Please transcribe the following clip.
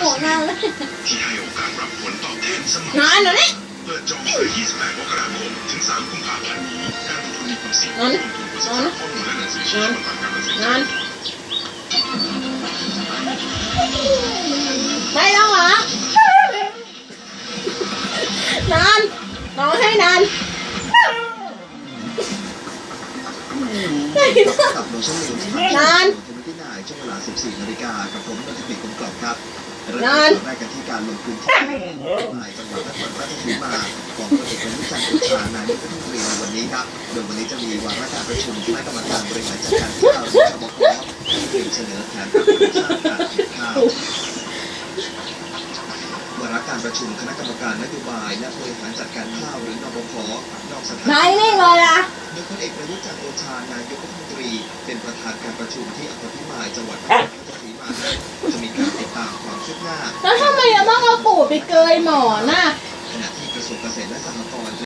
หัวหน้าเลยที่ให้โอกาสรับผลตอบแทนเสมอนอนเดี๋ยวนี้เปิดจองตั้งแต่28มกราคมถึง3กุมภาพันธ์นี้การลงทุนมีความเสี่ยงนอนลงทุนเพื่อศึกษาข้อมูลและหนังสือชี้ชวนทางการเกษตรนอนไม่ต้องหรอกนอนนอนให้นันนาน ช่วงเวลา 14 นาฬิกากับผมนนทกิจกลมกล่อมครับเริ่มนานต้นแรกกันที่การลงพื้นที่ในจังหวัดนครราชสีมาของพลเอกประยุทธ์จันทร์โอชานายกรัฐมนตรีในวันนี้ครับโดยวันนี้จะมีวาระการประชุมคณะกรรมการบริหารจัดการข้าวหรือชบกที่เตรียมเสนอแผนปรับปรุงสถานการผลิตข้าววาระการประชุมคณะกรรมการนโยบายและบริหารจัดการข้าวหรือนบพนอกสถานนายนิ่งเลยอะโดยพลเอกประยุทธ์จันทร์โอชานายกรัฐมนตรีเป็นประธานการประชุมที่อำเภอพิมายจังหวัดนครราชสีมาจะมีการติดตามความคืบหน้าแล้วทำไมเราต้องเอาปูดไปเกยหมอนน่ะ ขณะที่กระทรวงเกษตรและสหกรณ์